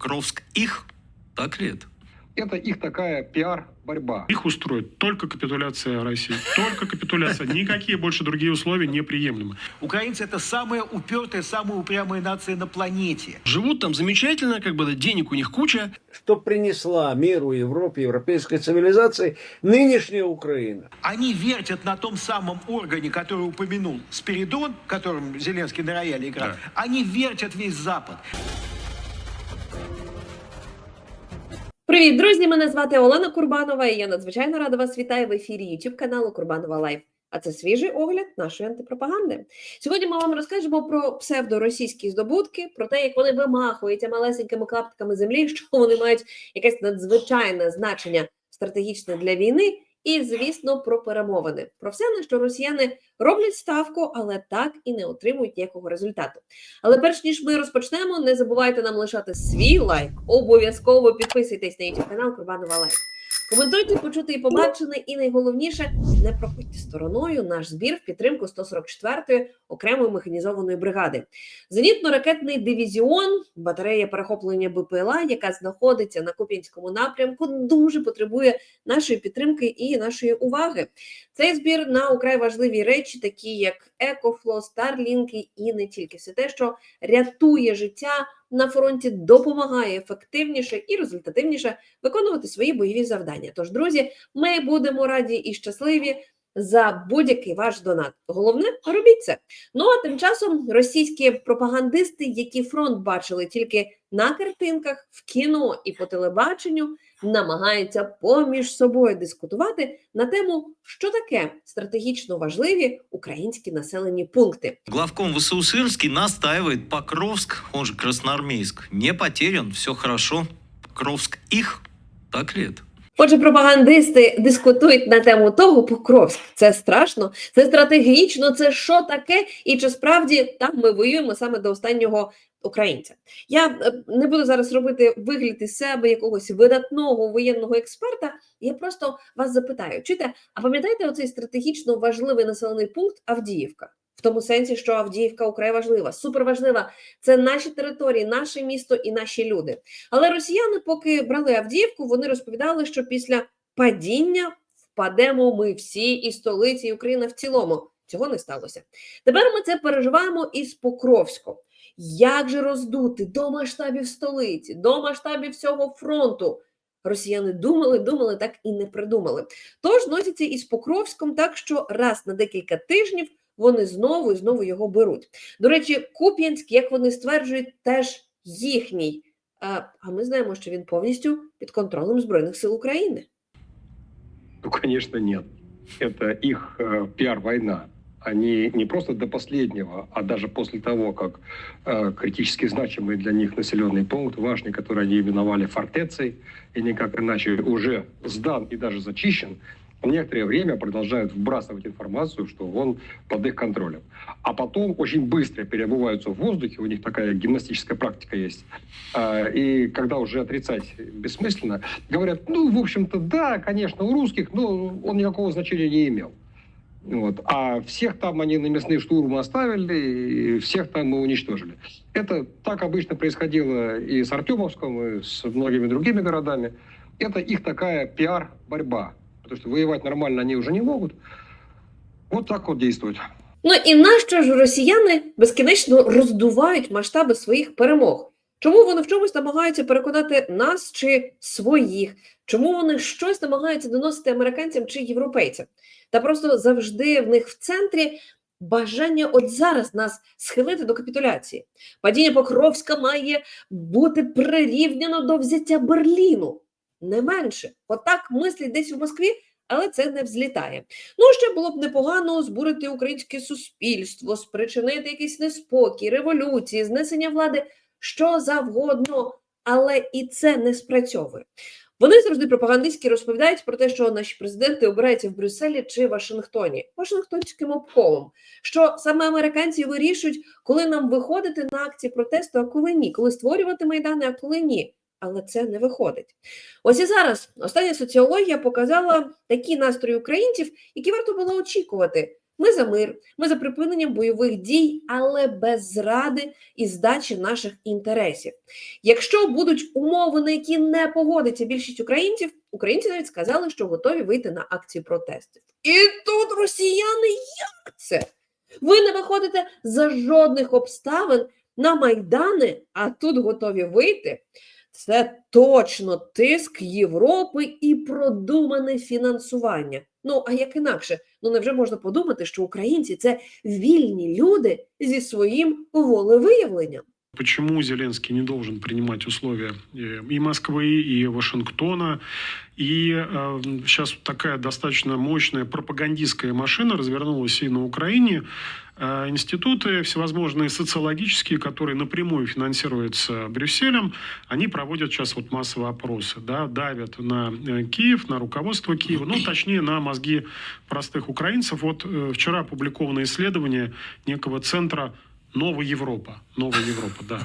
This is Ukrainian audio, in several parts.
Покровск их? Так ли это? Это их такая пиар-борьба. Их устроит только капитуляция России. Только капитуляция. Никакие больше другие условия неприемлемы. Украинцы это самая упертая, самая упрямая нация на планете. Живут там замечательно, как бы да, денег у них куча. что принесла миру, Европе, европейской цивилизации нынешняя Украина. Они вертят на том самом органе, который упомянул Спиридон, которым Зеленский на рояле играл. Они вертят весь Запад. Привіт, друзі! Мене звати Олена Курбанова, і я надзвичайно рада вас вітаю в ефірі YouTube каналу Курбанова Лайф. А це свіжий огляд нашої антипропаганди. Сьогодні ми вам розкажемо про псевдоросійські здобутки, про те, як вони вимахуються малесенькими клаптиками землі, що вони мають якесь надзвичайне значення стратегічне для війни, і, звісно, про перемовини. Про все, на що росіяни роблять ставку, але так і не отримують ніякого результату. Але перш ніж ми розпочнемо, не забувайте нам лишати свій лайк. Обов'язково підписуйтесь на YouTube канал Курбанова Лайф. Коментуйте, почути і побачене, і найголовніше не проходьте стороною наш збір в підтримку 144-ї окремої механізованої бригади. Зенітно-ракетний дивізіон, батарея перехоплення БПЛА, яка знаходиться на Куп'янському напрямку, дуже потребує нашої підтримки і нашої уваги. Цей збір на украй важливі речі, такі як Екофло, Старлінки і не тільки все те, що рятує життя на фронті, допомагає ефективніше і результативніше виконувати свої бойові завдання. Тож, друзі, ми будемо раді і щасливі. За будь-який ваш донат. Головне, робіть це. Ну а тим часом російські пропагандисти, які фронт бачили тільки на картинках, в кіно і по телебаченню, намагаються поміж собою дискутувати на тему, що таке стратегічно важливі українські населені пункти. Главком ВСУ Сырский настаивает Покровск, он же Красноармейск, не потерян, все хорошо. Покровск их? Так ли? Отже, пропагандисти дискутують на тему того, Покровськ це страшно, це стратегічно, це що таке, і чи справді там ми воюємо саме до останнього українця. Я е, не буду зараз робити вигляд із себе якогось видатного воєнного експерта. Я просто вас запитаю: чуєте, а пам'ятаєте оцей стратегічно важливий населений пункт Авдіївка? В тому сенсі, що Авдіївка украй важлива, суперважлива. Це наші території, наше місто і наші люди. Але росіяни, поки брали Авдіївку, вони розповідали, що після падіння впадемо ми всі і столиці, і Україна в цілому. Цього не сталося. Тепер ми це переживаємо із Покровськом. Як же роздути до масштабів столиці, до масштабів всього фронту? Росіяни думали, думали, так і не придумали. Тож носяться із Покровськом так, що раз на декілька тижнів вони знову і знову його беруть. До речі, Куп'янськ, як вони стверджують, теж їхній. А, а ми знаємо, що він повністю під контролем Збройних сил України. Ну, конечно, нет. Это их э, пиар-война. Они не просто до последнего, а даже после того, как э, критически значимый для них населенный пункт, важный, который они именовали фортецей, и никак иначе уже сдан и даже зачищен, некоторое время продолжают вбрасывать информацию, что он под их контролем. А потом очень быстро переобуваются в воздухе, у них такая гимнастическая практика есть. А, И когда уже отрицать бессмысленно, говорят, ну, в общем-то, да, конечно, у русских, но он никакого значения не имел. Вот. А всех там они на мясные штурмы оставили, и всех там мы уничтожили. Это так обычно происходило и с Артемовском, и с многими другими городами. Это их такая пиар-борьба. Потому что воевать нормально они уже не могут. Вот так вот действуют. Ну і нащо ж росіяни безкінечно роздувають масштаби своїх перемог? Чому вони в чомусь намагаються переконати нас чи своїх? Чому вони щось намагаються доносити американцям чи європейцям? Та просто завжди в них в центрі бажання от зараз нас схилити до капітуляції. Падіння Покровська має бути прирівняно до взяття Берліну. Не менше. Отак мислять десь у Москві, але це не взлітає. Ну, ще було б непогано збурити українське суспільство, спричинити якийсь неспокій, революції, знесення влади, що завгодно, але і це не спрацьовує. Вони завжди пропагандистськи розповідають про те, що наші президенти обираються в Брюсселі чи Вашингтоні, Вашингтонським обколом, що саме американці вирішують, коли нам виходити на акції протесту, а коли ні, коли створювати майдани, а коли ні. Але це не виходить. Ось і зараз остання соціологія показала такі настрої українців, які варто було очікувати Ми за мир, ми за припинення бойових дій, але без зради і здачі наших інтересів. Якщо будуть умови, на які не погодиться більшість українців, українці навіть сказали, що готові вийти на акції протестів. І тут росіяни як це? Ви не виходите за жодних обставин на майдани, а тут готові вийти. Це точно тиск Європи і продумане фінансування. Ну а як інакше? Ну невже можна подумати, що українці це вільні люди зі своїм волевиявленням? Почему Зеленский не должен принимать условия э, и Москвы, и Вашингтона? И э, сейчас такая достаточно мощная пропагандистская машина развернулась и на Украине. Э, институты всевозможные социологические, которые напрямую финансируются Брюсселем, они проводят сейчас вот массовые опросы, да, давят на э, Киев, на руководство Киева, ну, точнее, на мозги простых украинцев. Вот э, вчера опубликовано исследование некого центра Новая Европа. Новая Европа, да.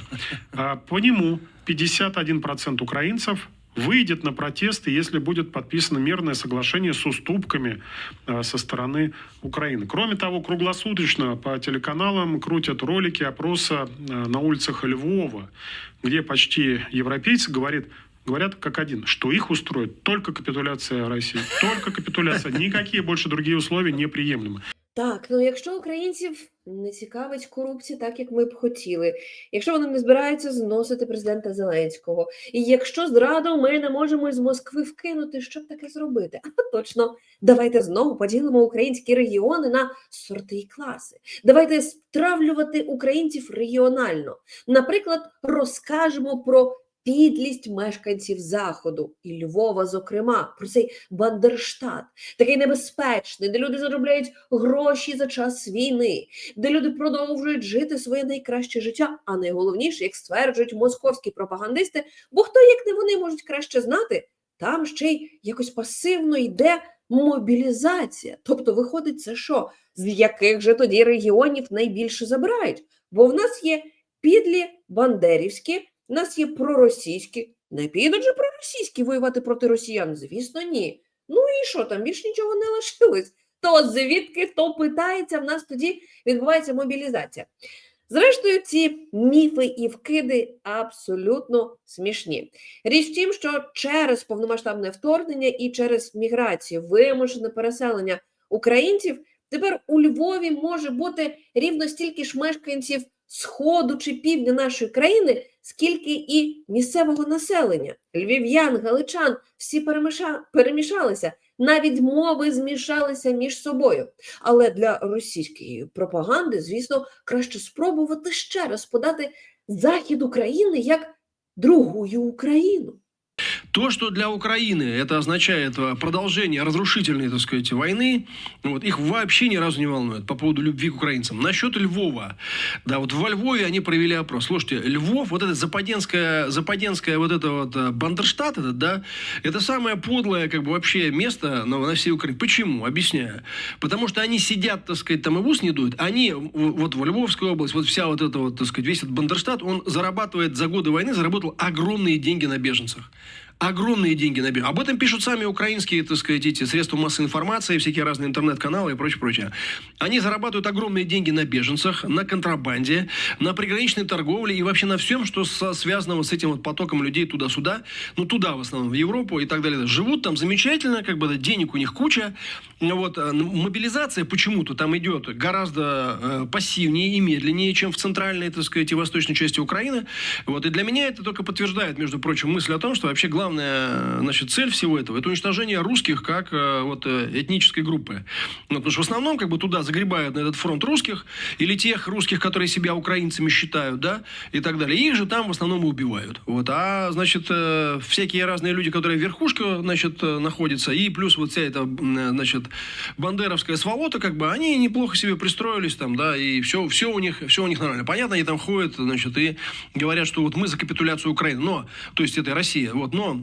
А По нему 51% украинцев выйдет на протесты, если будет подписано мирное соглашение с уступками а, со стороны Украины. Кроме того, круглосуточно по телеканалам крутят ролики опроса а, на улицах Львова, где почти европейцы говорят, говорят как один, что их устроит только капитуляция России. Только капитуляция. Никакие больше другие условия неприемлемы. Так, ну якщо українців не цікавить корупція, так як ми б хотіли, якщо вони не збираються зносити президента Зеленського, і якщо зраду ми не можемо з Москви вкинути, що б таке зробити? А точно, давайте знову поділимо українські регіони на сорти і класи. Давайте стравлювати українців регіонально. Наприклад, розкажемо про підлість мешканців Заходу і Львова, зокрема, про цей Бандерштат, такий небезпечний, де люди заробляють гроші за час війни, де люди продовжують жити своє найкраще життя, а найголовніше, як стверджують московські пропагандисти, бо хто як не вони можуть краще знати, там ще й якось пасивно йде мобілізація. Тобто, виходить, це що? З яких же тоді регіонів найбільше забирають? Бо в нас є підлі бандерівські, в нас є проросійські. Не підуть же проросійські воювати проти росіян? Звісно, ні. Ну і що там? Більш нічого не лишилось. То звідки хто питається, в нас тоді відбувається мобілізація. Зрештою, ці міфи і вкиди абсолютно смішні. Річ в тім, що через повномасштабне вторгнення і через міграцію, вимушене переселення українців, тепер у Львові може бути рівно стільки ж мешканців сходу чи півдня нашої країни, скільки і місцевого населення. Львів'ян, галичан всі переміша... перемішалися, навіть мови змішалися між собою. Але для російської пропаганди, звісно, краще спробувати ще раз подати захід України як другую Україну. То, что для Украины это означает э, продолжение разрушительной, так сказать, войны, вот, их вообще ни разу не волнует по поводу любви к украинцам. Насчет Львова. Да, вот во Львове они провели опрос. Слушайте, Львов, вот это западенское, западенское вот это вот э, Бандерштат, этот, да, это самое подлое, как бы, вообще место на, на всей Украине. Почему? Объясняю. Потому что они сидят, так сказать, там и в не дуют. Они, вот в Львовской области, вот вся вот эта вот, так сказать, весь этот Бандерштат, он зарабатывает за годы войны, заработал огромные деньги на беженцах огромные деньги на беженцев. Об этом пишут сами украинские, так сказать, эти средства массовой информации, всякие разные интернет-каналы и прочее, прочее. Они зарабатывают огромные деньги на беженцах, на контрабанде, на приграничной торговле и вообще на всем, что со- связано вот с этим вот потоком людей туда-сюда, ну туда в основном, в Европу и так далее. Живут там замечательно, как бы денег у них куча. Вот, э, мобилизация почему-то там идет гораздо э, пассивнее и медленнее, чем в центральной, так сказать, и восточной части Украины. Вот, и для меня это только подтверждает, между прочим, мысль о том, что вообще главная значит, цель всего этого – это уничтожение русских как э, вот, э, этнической группы. Ну, потому что в основном как бы туда загребают на этот фронт русских или тех русских, которые себя украинцами считают, да, и так далее. Их же там в основном и убивают. Вот. А, значит, э, всякие разные люди, которые в верхушке, значит, находятся, и плюс вот вся эта, значит, бандеровская сволота, как бы, они неплохо себе пристроились там, да, и все, все у них, все у них нормально. Понятно, они там ходят, значит, и говорят, что вот мы за капитуляцию Украины, но, то есть это Россия, вот, но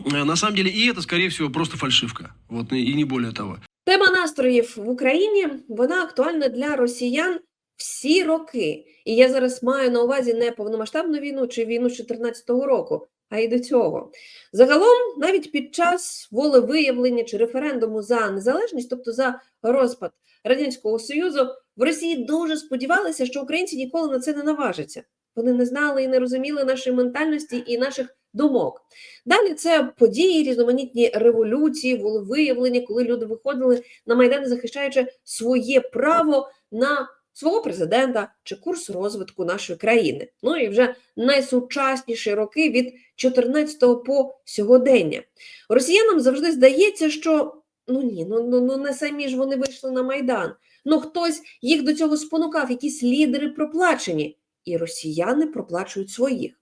на самом деле и это, скорее всего, просто фальшивка, вот, и не более того. Тема настроїв в Україні вона актуальна для росіян всі роки. І я зараз маю на увазі не повномасштабну війну чи війну з 2014 року, а й до цього. Загалом, навіть під час волевиявлення чи референдуму за незалежність, тобто за розпад радянського союзу, в Росії дуже сподівалися, що українці ніколи на це не наважаться. Вони не знали і не розуміли нашої ментальності і наших думок. Далі це події, різноманітні революції, волевиявлення, коли люди виходили на майдани, захищаючи своє право на свого президента чи курс розвитку нашої країни. Ну і вже найсучасніші роки від 14-го по сьогодення. Росіянам завжди здається, що ну ні, ну, ну, ну не самі ж вони вийшли на майдан. Ну хтось їх до цього спонукав, якісь лідери проплачені, і росіяни проплачують своїх.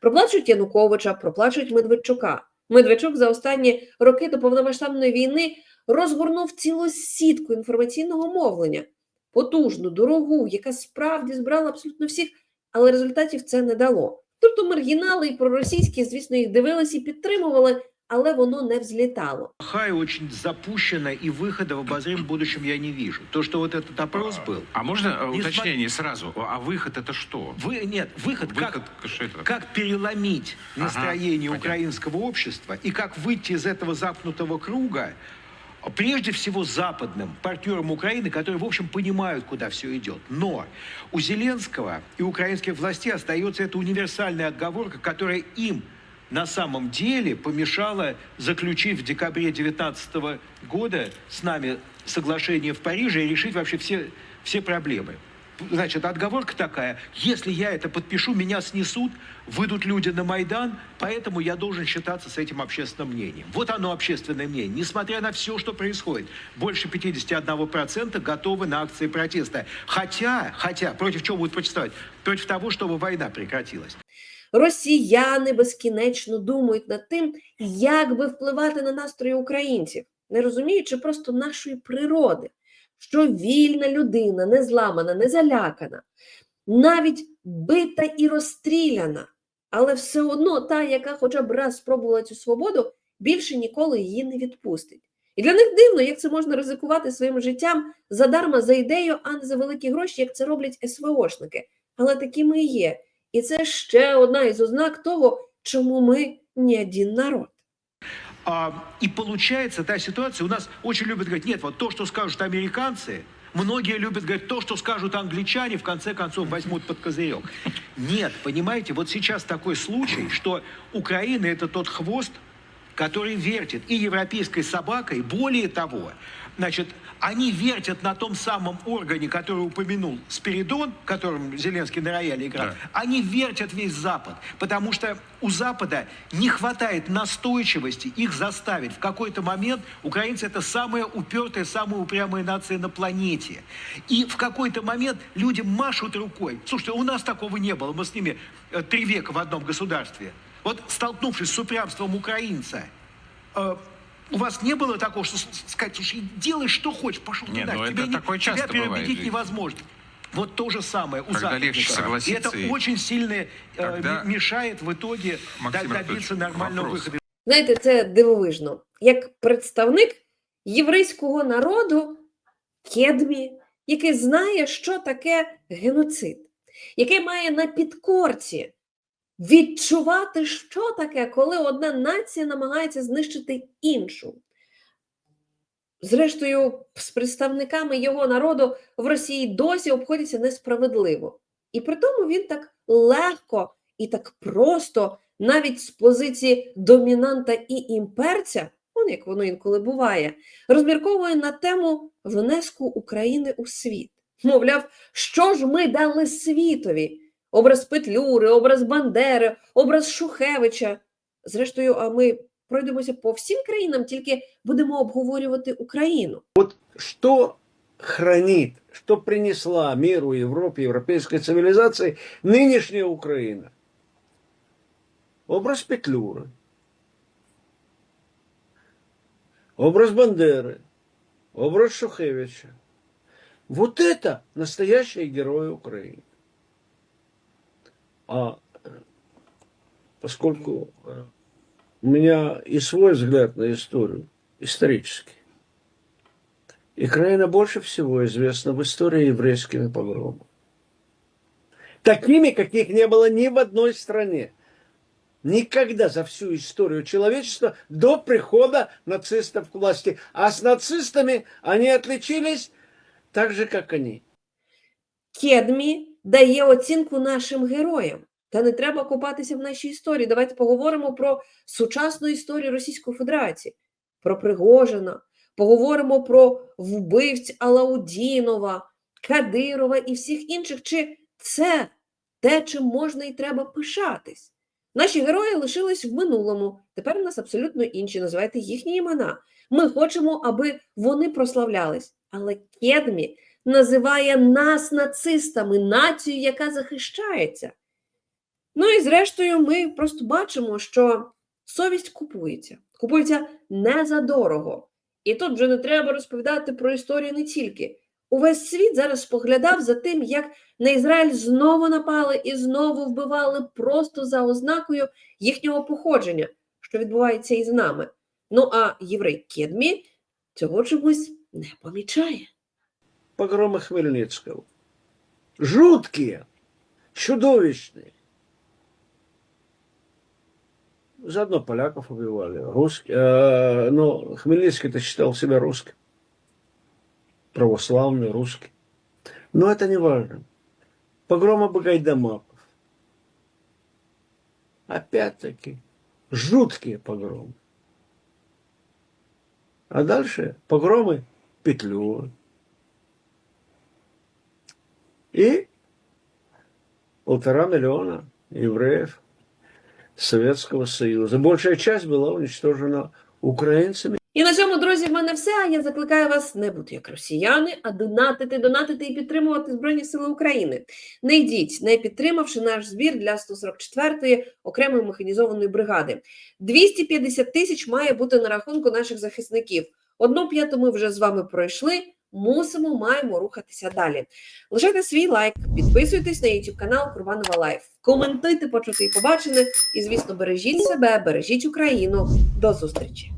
Проплачують Януковича, проплачують Медведчука. Медведчук за останні роки до повномасштабної війни розгорнув цілу сітку інформаційного мовлення, потужну, дорогу, яка справді збирала абсолютно всіх, але результатів це не дало. Тобто маргінали і проросійські, звісно, їх дивилися і підтримували, але воно не взлітало. Хай очень запущена и выхода в обозримом будущем я не вижу. То, что вот этот опрос был. А можно э, Не уточнение сразу? А выход это что? Вы, нет, выход, Выход, как, что это? как переломить Ага, настроение понятно. украинского общества и как выйти из этого замкнутого круга, прежде всего западным партнерам Украины, которые, в общем, понимают, куда все идет. Но у Зеленского и украинских властей остается эта универсальная отговорка, которая им на самом деле помешала, заключив в декабре 2019 года с нами соглашение в Париже и решить вообще все, все проблемы. Значит, отговорка такая, если я это подпишу, меня снесут, выйдут люди на Майдан, поэтому я должен считаться с этим общественным мнением. Вот оно, общественное мнение. Несмотря на все, что происходит, больше 51% готовы на акции протеста. Хотя, хотя, против чего будут протестовать? Против того, чтобы война прекратилась. Росіяни безкінечно думають над тим, як би впливати на настрої українців, не розуміючи просто нашої природи, що вільна людина, не зламана, не залякана, навіть бита і розстріляна, але все одно та, яка хоча б раз спробувала цю свободу, більше ніколи її не відпустить. І для них дивно, як це можна ризикувати своїм життям задарма за ідею, а не за великі гроші, як це роблять СВОшники. Але такими і є. І це ще одна із ознак того, чому ми не один народ. А, и получается та ситуация, у нас очень любят говорить, нет, вот то, что скажут американцы, многие любят говорить, то, что скажут англичане, в конце концов возьмут под козырек. Нет, понимаете, вот сейчас такой случай, что Украина это тот хвост, который вертит и европейской собакой, более того, значит, они вертят на том самом органе, который упомянул Спиридон, которым Зеленский на рояле играл, Да. они вертят весь Запад, потому что у Запада не хватает настойчивости их заставить. В какой-то момент украинцы это самая упертая, самая упрямая нация на планете. И в какой-то момент люди машут рукой. Слушайте, у нас такого не было, мы с ними э, три века в одном государстве. Вот столкнувшись с упрямством украинца, э, у вас не было такого, что с- с- сказать, слушай, делай, что хочешь, пошел Не, туда. ну тебя это такое тебя часто бывает в переубедить жизни. невозможно. Вот то же самое у Когда легче западников. согласиться И и- это очень сильно э, Тогда- м- мешает в итоге Максим до- Анатольевич, добиться нормального вопрос. выхода. Знаєте, це дивовижно. Як представник єврейського народу Кедмі, який знає, що таке геноцид, який має на підкорці відчувати, що таке, коли одна нація намагається знищити іншу. Зрештою, з представниками його народу в Росії досі обходяться несправедливо. І при тому він так легко і так просто, навіть з позиції домінанта і імперця, он як воно інколи буває, розмірковує на тему внеску України у світ. Мовляв, що ж ми дали світові? Образ Петлюри, образ Бандери, образ Шухевича. Зрештою, а ми пройдемося по всім країнам, тільки будемо обговорювати Україну. Что хранит, что принесла миру, Европе, европейской цивилизации нынешняя Украина? Образ Петлюры, образ Бандеры, образ Шухевича. Вот это настоящие герои Украины. А поскольку э, у меня и свой взгляд на историю, исторический, и Украина больше всего известна в истории еврейскими погромами. Такими, каких не было ни в одной стране. Никогда за всю историю человечества до прихода нацистов к власти. А с нацистами они отличились Так же, как они. Кедмі дає оцінку нашим героям. Та не треба копатися в нашій історії. Давайте поговоримо про сучасну історію Російської Федерації, про Пригожина, поговоримо про вбивць Алаудінова, Кадирова і всіх інших. Чи це те, чим можна і треба пишатись? Наші герої лишились в минулому. Тепер у нас абсолютно інші. Називайте їхні імена. Ми хочемо, аби вони прославлялись. Але Кедмі називає нас нацистами, націю, яка захищається. Ну і зрештою, ми просто бачимо, що совість купується. Купується не за дорого. І тут вже не треба розповідати про історію не тільки. Увесь світ зараз споглядав за тим, як на Ізраїль знову напали і знову вбивали просто за ознакою їхнього походження, що відбувається і з нами. Ну а єврей Кедмі цього чомусь не помічає. Погромы Хмельницкого. Жуткие, чудовищные. Заодно поляков убивали, русских. но Хмельницкий-то считал себя русским. Православный, русский. Но это не важно. Погромы Багайдамаков. Опять-таки, жуткие погромы. А дальше погромы Петлюры. И полтора миллиона евреев Советского Союза. Большая часть была уничтожена украинцами. І на цьому, друзі, в мене все. Я закликаю вас не бути як росіяни, а донатити, донатити і підтримувати Збройні Сили України. Не йдіть, не підтримавши наш збір для 144-ї окремої механізованої бригади. 250 тисяч має бути на рахунку наших захисників. Одну п'яту ми вже з вами пройшли. Мусимо, маємо рухатися далі. Лишайте свій лайк, підписуйтесь на YouTube канал Курбанова Лайф. Коментуйте, почути і побачене. І, звісно, бережіть себе, бережіть Україну. До зустрічі!